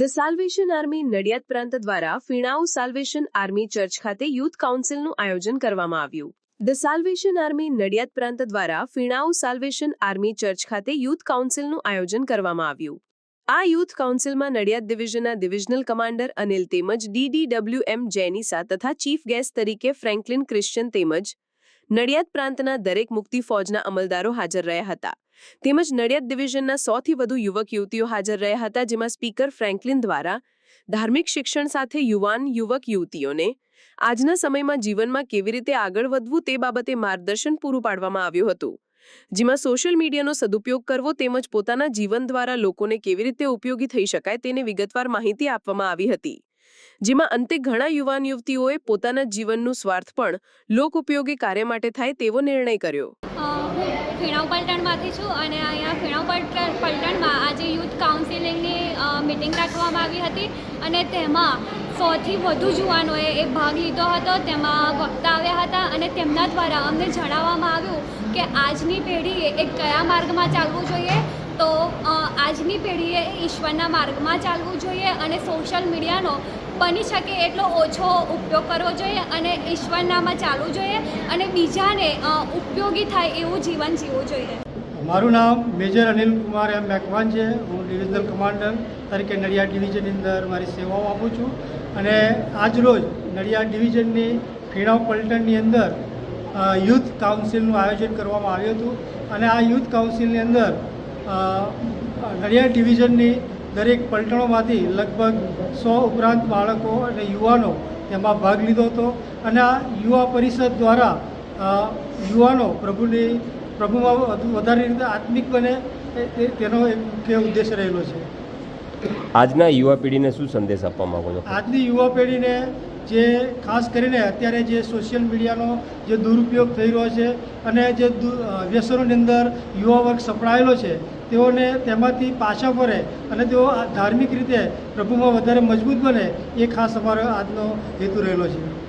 The salvation army Nadiad પ્રાંત દ્વારા ફીણાઉ salvation army church ખાતે યુથ કાઉન્સિલનું આયોજન કરવામાં આવ્યું. ધ સાલ્વેશન આર્મી નડિયાદ પ્રાંત દ્વારા ફીણાઉ સાલ્વેશન આર્મી ચર્ચ ખાતે યુથ કાઉન્સિલનું આયોજન કરવામાં આવ્યું. આ યુથ કાઉન્સિલમાં નડિયાદ ડિવિઝનના ડિવિઝનલ કમાન્ડર અનિલ તેમજ ડીડીડબ્લ્યુએમ જેનિસા તથા ચીફ ગેસ્ટ તરીકે ફ્રેન્કલિન ક્રિશ્ચન તેમજ નડિયાદ પ્રાંતના દરેક મુક્તિ ફોજના અમલદારો હાજર રહ્યા હતા. તેમજ નડિયાદ ડિવિઝનના સોથી વધુ યુવક યુવતીઓ હાજર રહ્યા હતા, જેમાં સ્પીકર ફ્રેન્કલિન દ્વારા ધાર્મિક શિક્ષણ સાથે યુવાન યુવક યુવતીઓને આજના સમયમાં જીવનમાં કેવી રીતે આગળ વધવું તે બાબતે માર્ગદર્શન પૂરું પાડવામાં આવ્યું હતું. જેમાં સોશિયલ મીડિયાનો સદુપયોગ કરવો તેમજ પોતાના જીવન દ્વારા લોકોને કેવી રીતે ઉપયોગી થઈ શકાય તેને વિગતવાર માહિતી આપવામાં આવી હતી. જેમાં અંતે ઘણા યુવાન યુવતીઓએ પોતાના જીવનનું સ્વાર્થ પણ લોક ઉપયોગી કાર્ય માટે થાય તેવો નિર્ણય કર્યો. ફેણાવ પલટણમાંથી છું અને અહીંયા ફેણાવ પલટણ પલટણમાં આજે યુથ કાઉન્સિલિંગની મિટિંગ રાખવામાં આવી હતી અને તેમાં સૌથી વધુ યુવાનોએ એ ભાગ લીધો હતો. તેમાં વક્તા આવ્યા હતા અને તેમના દ્વારા અમને જણાવવામાં આવ્યું કે આજની પેઢીએ એ કયા માર્ગમાં ચાલવું જોઈએ આજની પેઢીએ ઈશ્વરના માર્ગમાં ચાલવું જોઈએ અને સોશિયલ મીડિયાનો બની શકે એટલો ઓછો ઉપયોગ કરવો જોઈએ અને ઈશ્વરનામાં ચાલવું જોઈએ અને બીજાને ઉપયોગી થાય એવું જીવન જીવવું જોઈએ. મારું નામ મેજર અનિલ કુમાર એમ મેકવાન છે. હું ડિવિઝનલ કમાન્ડર તરીકે નડિયાદ ડિવિઝનની અંદર મારી સેવાઓ આપું છું અને આજ રોજ નડિયાદ ડિવિઝનની ફીણાવ પલટણની અંદર યુથ કાઉન્સિલનું આયોજન કરવામાં આવ્યું હતું અને આ યુથ કાઉન્સિલની અંદર નડિયાદ ડિવિઝનની દરેક પલટણોમાંથી લગભગ સો ઉપરાંત બાળકો અને યુવાનો તેમાં ભાગ લીધો હતો. અને આ યુવા પરિષદ દ્વારા યુવાનો પ્રભુની પ્રભુમાં વધુ વધારે રીતે આત્મિક બને તેનો એક મુખ્ય ઉદ્દેશ રહેલો છે. આજના યુવા પેઢીને શું સંદેશ આપવા માંગો છો? આજની યુવા પેઢીને જે ખાસ કરીને અત્યારે જે સોશિયલ મીડિયાનો જે દુરુપયોગ થઈ રહ્યો છે અને જે વ્યસનોની અંદર યુવા વર્ગ સપડાયેલો છે તેઓને તેમાંથી પાછા ફરે અને તેઓ ધાર્મિક રીતે પ્રભુમાં વધારે મજબૂત બને એ ખાસ અમારો આજનો હેતુ રહેલો છે.